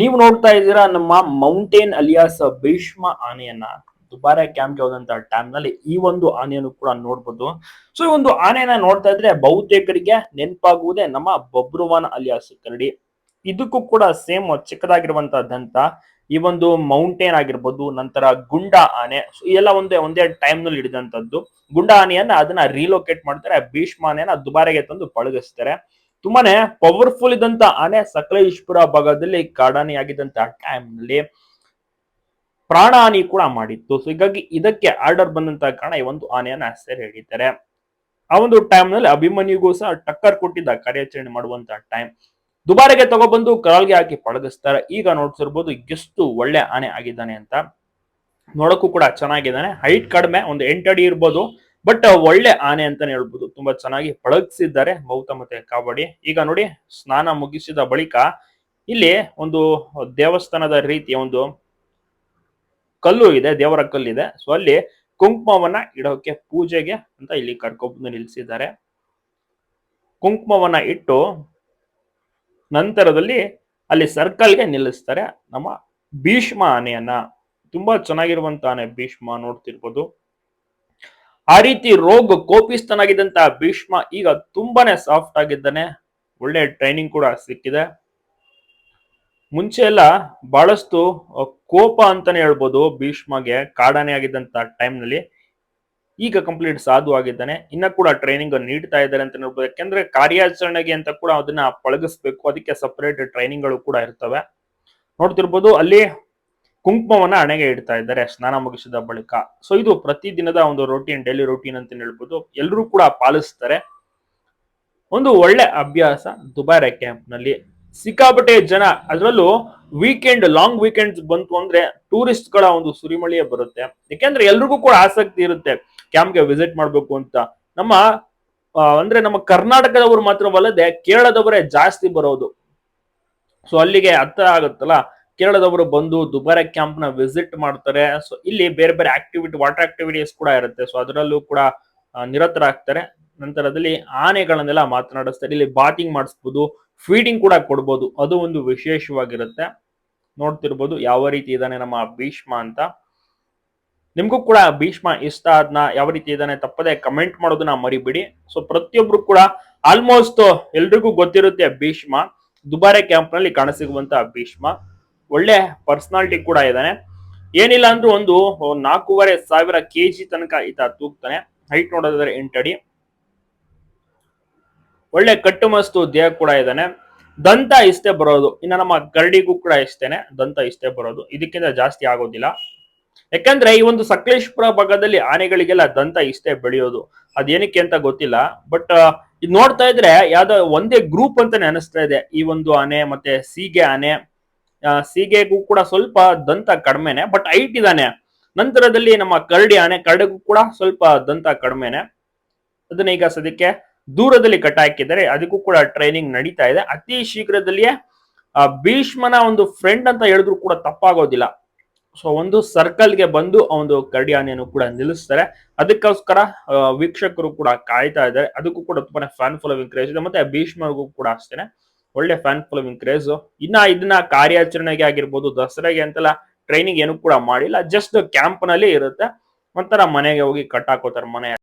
ನೀವು ನೋಡ್ತಾ ಇದ್ದೀರಾ ನಮ್ಮ ಮೌಂಟೇನ್ ಅಲಿಯಾಸ್ ಭೀಷ್ಮ ಆನೆಯನ್ನ. ದುಬಾರೆ ಕ್ಯಾಂಪ್ ಹೋದಂತ ಟೈಮ್ನಲ್ಲಿ ಈ ಒಂದು ಆನೆಯನ್ನು ಕೂಡ ನೋಡ್ಬೋದು. ಸೊ ಈ ಒಂದು ಆನೆಯನ್ನ ನೋಡ್ತಾ ಇದ್ರೆ ಬಹುತೇಕರಿಗೆ ನೆನಪಾಗುವುದೇ ನಮ್ಮ ಬಬ್ರುವಾನ್ ಅಲಿಯಾಸ್ ಕರಡಿ ಇದಕ್ಕೂ ಕೂಡ ಸೇಮ್ ಚಿಕ್ಕದಾಗಿರುವಂತಹ ದಂತ. ಈ ಒಂದು ಮೌಂಟೇನ್ ಆಗಿರ್ಬೋದು, ನಂತರ ಗುಂಡ ಆನೆ. ಎಲ್ಲ ಒಂದೇ ಒಂದೇ ಟೈಮ್ನಲ್ಲಿ ಹಿಡಿದಂತದ್ದು. ಗುಂಡ ಆನೆಯನ್ನ ಅದನ್ನ ರೀಲೋಕೇಟ್ ಮಾಡ್ತಾರೆ. ಭೀಷ್ಮ ಆನೆಯನ್ನ ದುಬಾರೆಗೆ ತಂದು ಪಳಗಿಸ್ತಾರೆ. ತುಂಬಾನೇ ಪವರ್ಫುಲ್ ಇದ್ದಂತ ಆನೆ ಸಕಲೇಶ್ಪುರ ಭಾಗದಲ್ಲಿ ಕಾಡಾನೆ ಆಗಿದ್ದಂತ ಟೈಮ್ನಲ್ಲಿ ಪ್ರಾಣ ಹಾನಿ ಕೂಡ ಮಾಡಿತ್ತು. ಸೊ ಹೀಗಾಗಿ ಇದಕ್ಕೆ ಆರ್ಡರ್ ಬಂದಂತ ಕಾರಣ ಈ ಒಂದು ಆನೆಯನ್ನ ಸೆರೆ ಹಿಡಿತಾರೆ ಆ ಒಂದು ಟೈಮ್ನಲ್ಲಿ ಅಭಿಮನ್ಯುಗೂ ಸಹ ಟಕ್ಕರ್ ಕೊಟ್ಟಿದ್ದ ಕಾರ್ಯಾಚರಣೆ ಮಾಡುವಂತ ಟೈಮ್ ದುಬಾರಿಗೆ ತಗೊಬಂದು ಕರಾಲ್ಗೆ ಹಾಕಿ ಪಳಗಿಸ್ತಾರೆ. ಈಗ ನೋಡ್ಸಿರ್ಬೋದು ಎಷ್ಟು ಒಳ್ಳೆ ಆನೆ ಆಗಿದ್ದಾನೆ ಅಂತ. ನೋಡಕ್ಕೂ ಕೂಡ ಚೆನ್ನಾಗಿದ್ದಾನೆ. ಹೈಟ್ ಕಡಿಮೆ, ಒಂದು ಎಂಟಡಿ ಇರ್ಬೋದು. ಬಟ್ ಒಳ್ಳೆ ಆನೆ ಅಂತಾನೆ ಹೇಳ್ಬೋದು. ತುಂಬಾ ಚೆನ್ನಾಗಿ ಪಳಗಿಸಿದ್ದಾರೆ ಮೌತ ಮತ್ತೆ ಕಾಬಡಿ ಈಗ ನೋಡಿ, ಸ್ನಾನ ಮುಗಿಸಿದ ಬಳಿಕ ಇಲ್ಲಿ ಒಂದು ದೇವಸ್ಥಾನದ ರೀತಿಯ ಒಂದು ಕಲ್ಲು ಇದೆ, ದೇವರ ಕಲ್ಲಿದೆ. ಸೊ ಅಲ್ಲಿ ಕುಂಕುಮವನ್ನ ಇಡೋಕೆ ಪೂಜೆಗೆ ಅಂತ ಇಲ್ಲಿ ಕರ್ಕೊಂಡು ನಿಲ್ಲಿಸಿದ್ದಾರೆ ಕುಂಕುಮವನ್ನ ಇಟ್ಟು ನಂತರದಲ್ಲಿ ಅಲ್ಲಿ ಸರ್ಕಲ್ಗೆ ನಿಲ್ಲಿಸ್ತಾರೆ. ನಮ್ಮ ಭೀಷ್ಮ ಆನೆಯನ್ನ. ತುಂಬಾ ಚೆನ್ನಾಗಿರುವಂತ ಆನೆ ಭೀಷ್ಮ ನೋಡ್ತಿರ್ಬೋದು. ಆ ರೀತಿ ರೋಗ ಕೋಪಿಸ್ತನಾಗಿದ್ದಂತಹ ಭೀಷ್ಮ ಈಗ ತುಂಬಾನೇ ಸಾಫ್ಟ್ ಆಗಿದ್ದಾನೆ. ಒಳ್ಳೆ ಟ್ರೈನಿಂಗ್ ಕೂಡ ಸಿಕ್ಕಿದೆ. ಮುಂಚೆ ಎಲ್ಲ ಬಹಳಷ್ಟು ಕೋಪ ಅಂತಾನೆ ಹೇಳ್ಬೋದು ಭೀಷ್ಮಗೆ, ಕಾಡಾನೆ ಆಗಿದ್ದಂತ ಟೈಮ್ನಲ್ಲಿ. ಈಗ ಕಂಪ್ಲೀಟ್ ಸಾಧು ಆಗಿದ್ದಾನೆ. ಇನ್ನ ಕೂಡ ಟ್ರೈನಿಂಗ್ ನೀಡ್ತಾ ಇದ್ದಾರೆ ಅಂತ ಹೇಳ್ಬೋದು ಯಾಕೆಂದ್ರೆ ಕಾರ್ಯಾಚರಣೆಗೆ ಅಂತ ಕೂಡ ಅದನ್ನ ಪಳಗಿಸ್ಬೇಕು. ಅದಕ್ಕೆ ಸಪರೇಟ್ ಟ್ರೈನಿಂಗ್ಗಳು ಕೂಡ ಇರ್ತವೆ. ನೋಡ್ತಿರ್ಬೋದು ಅಲ್ಲಿ ಕುಂಕುಮವನ್ನ ಹಣೆಗೆ ಇಡ್ತಾ ಇದ್ದಾರೆ ಸ್ನಾನ ಮುಗಿಸಿದ ಬಳಿಕ. ಸೊ ಇದು ಪ್ರತಿದಿನದ ಒಂದು ರೊಟೀನ್ ಡೈಲಿ ರೊಟೀನ್ ಅಂತ ಹೇಳ್ಬೋದು. ಎಲ್ಲರೂ ಕೂಡ ಪಾಲಿಸ್ತಾರೆ. ಒಂದು ಒಳ್ಳೆ ಅಭ್ಯಾಸ ದುಬಾರೆ ಕ್ಯಾಂಪ್ನಲ್ಲಿ ಸಿಕ್ಕಾಪಟ್ಟೆ ಜನ ಅದರಲ್ಲೂ ವೀಕೆಂಡ್ ಲಾಂಗ್ ವೀಕೆಂಡ್ಸ್ ಬಂತು ಅಂದ್ರೆ ಟೂರಿಸ್ಟ್ಗಳ ಒಂದು ಸುರಿಮಳಿಯೇ ಬರುತ್ತೆ. ಯಾಕೆಂದ್ರೆ ಎಲ್ರಿಗೂ ಕೂಡ ಆಸಕ್ತಿ ಇರುತ್ತೆ. ಕ್ಯಾಂಪ್ಗೆ ವಿಸಿಟ್ ಮಾಡ್ಬೇಕು ಅಂತ. ನಮ್ಮ ಅಂದ್ರೆ ನಮ್ಮ ಕರ್ನಾಟಕದವರು ಮಾತ್ರವಲ್ಲದೆ ಕೇರಳದವರೇ ಜಾಸ್ತಿ ಬರೋದು. ಸೊ ಅಲ್ಲಿಗೆ ಹತ್ತಿರ ಆಗುತ್ತಲ್ಲ? ಕೇರಳದವರು ಬಂದು ದುಬಾರೆ ಕ್ಯಾಂಪ್ನ ವಿಸಿಟ್ ಮಾಡ್ತಾರೆ. ಸೊ ಇಲ್ಲಿ ಬೇರೆ ಬೇರೆ ಆಕ್ಟಿವಿಟಿ ವಾಟರ್ ಆಕ್ಟಿವಿಟೀಸ್ ಕೂಡ ಇರುತ್ತೆ. ಸೊ ಅದರಲ್ಲೂ ಕೂಡ ನಿರತರಾಗ್ತಾರೆ. ನಂತರದಲ್ಲಿ ಆನೆಗಳನ್ನೆಲ್ಲ ಮಾತನಾಡಿಸ್ತಾರೆ. ಇಲ್ಲಿ ಬಾತಿಂಗ್ ಮಾಡಿಸ್ಬೋದು ಫೀಡಿಂಗ್ ಕೂಡ ಕೊಡ್ಬೋದು. ಅದು ಒಂದು ವಿಶೇಷವಾಗಿರುತ್ತೆ. ನೋಡ್ತಿರ್ಬೋದು ಯಾವ ರೀತಿ ಇದ್ದಾನೆ ನಮ್ಮ ಭೀಷ್ಮ ಅಂತ. ನಿಮ್ಗೂ ಕೂಡ ಭೀಷ್ಮ ಇಷ್ಟ ಅದನ್ನ ಯಾವ ರೀತಿ ಇದ್ದಾನೆ ತಪ್ಪದೆ ಕಮೆಂಟ್ ಮಾಡೋದನ್ನ ಮರಿಬಿಡಿ. ಸೊ ಪ್ರತಿಯೊಬ್ರು ಕೂಡ ಆಲ್ಮೋಸ್ಟ್ ಎಲ್ರಿಗೂ ಗೊತ್ತಿರುತ್ತೆ ಭೀಷ್ಮ. ದುಬಾರೆ ಕ್ಯಾಂಪ್ನಲ್ಲಿ ಕಾಣಸಿಗುವಂತ ಭೀಷ್ಮ. ಒಳ್ಳೆ ಪರ್ಸನಾಲಿಟಿ ಕೂಡ ಇದ್ದಾನೆ. ಏನಿಲ್ಲ ಅಂದ್ರೂ ಒಂದು ನಾಲ್ಕೂವರೆ ಸಾವಿರ ಕೆಜಿ ತನಕ ಈತ ತೂಗ್ತಾನೆ. ಹೈಟ್ ನೋಡೋದಾದ್ರೆ ಎಂಟಡಿ ಒಳ್ಳೆ ಕಟ್ಟುಮಸ್ತು ದೇಹ ಕೂಡ ಇದ್ದಾನೆ. ದಂತ ಇಷ್ಟೇ ಬರೋದು. ಇನ್ನು ನಮ್ಮ ಕರಡಿಗೂ ಕೂಡ ಇಷ್ಟೇನೆ. ದಂತ ಇಷ್ಟೇ ಬರೋದು. ಇದಕ್ಕಿಂತ ಜಾಸ್ತಿ ಆಗೋದಿಲ್ಲ. ಯಾಕಂದ್ರೆ ಈ ಒಂದು ಸಕಲೇಶ್ಪುರ ಭಾಗದಲ್ಲಿ ಆನೆಗಳಿಗೆಲ್ಲ ದಂತ ಇಷ್ಟೇ ಬೆಳೆಯೋದು. ಅದೇನಕ್ಕೆ ಅಂತ ಗೊತ್ತಿಲ್ಲ. ಬಟ್ ಇದು ನೋಡ್ತಾ ಇದ್ರೆ ಯಾವ್ದೋ ಒಂದೇ ಗ್ರೂಪ್ ಅಂತಾನೆ ಅನಿಸ್ತಾ ಇದೆ. ಈ ಒಂದು ಆನೆ ಮತ್ತೆ ಸೀಗೆ ಆನೆ. ಸೀಗೆಗೂ ಕೂಡ ಸ್ವಲ್ಪ ದಂತ ಕಡಿಮೆನೆ ಬಟ್ ಐಟ್ ಇದಾನೆ. ನಂತರದಲ್ಲಿ ನಮ್ಮ ಕರಡಿ ಆನೆ ಕರಡಿಗೂ ಕೂಡ ಸ್ವಲ್ಪ ದಂತ ಕಡಿಮೆನೆ. ಅದನ್ನ ಈಗ ಸದ್ಯಕ್ಕೆ ದೂರದಲ್ಲಿ ಕಟ್ಟ ಹಾಕಿದ್ದಾರೆ. ಅದಕ್ಕೂ ಕೂಡ ಟ್ರೈನಿಂಗ್ ನಡೀತಾ ಇದೆ. ಅತಿ ಶೀಘ್ರದಲ್ಲಿಯೇ ಭೀಷ್ಮನ ಒಂದು ಫ್ರೆಂಡ್ ಅಂತ ಹೇಳಿದ್ರು ಕೂಡ ತಪ್ಪಾಗೋದಿಲ್ಲ. ಸೊ ಒಂದು ಸರ್ಕಲ್ಗೆ ಬಂದು ಆ ಒಂದು ಕರಡಿ ಆನೆಯನ್ನು ಕೂಡ ನಿಲ್ಲಿಸ್ತಾರೆ. ಅದಕ್ಕೋಸ್ಕರ ವೀಕ್ಷಕರು ಕೂಡ ಕಾಯ್ತಾ ಇದ್ದಾರೆ. ಅದಕ್ಕೂ ಕೂಡ ತುಂಬಾನೇ ಫ್ಯಾನ್ ಫಾಲೋವಿಂಗ್ ಕ್ರೇಜ್ ಇದೆ. ಮತ್ತೆ ಭೀಷ್ಮಗೂ ಕೂಡ ಅಷ್ಟೇನೆ. ಒಳ್ಳೆ ಫ್ಯಾನ್ ಫಾಲೋವಿಂಗ್ ಕ್ರೇಜ್ ಇನ್ನ ಇದನ್ನ ಕಾರ್ಯಾಚರಣೆಗೆ ಆಗಿರ್ಬೋದು, ದಸರಾಗೆ ಅಂತೆಲ್ಲ ಟ್ರೈನಿಂಗ್ ಏನು ಕೂಡ ಮಾಡಿಲ್ಲ. ಜಸ್ಟ್ ಕ್ಯಾಂಪ್ನಲ್ಲಿ ಇರುತ್ತೆ. ಒಂಥರ ಮನೆಗೆ ಹೋಗಿ ಕಟ್ ಹಾಕೋತಾರೆ ಮನೆ.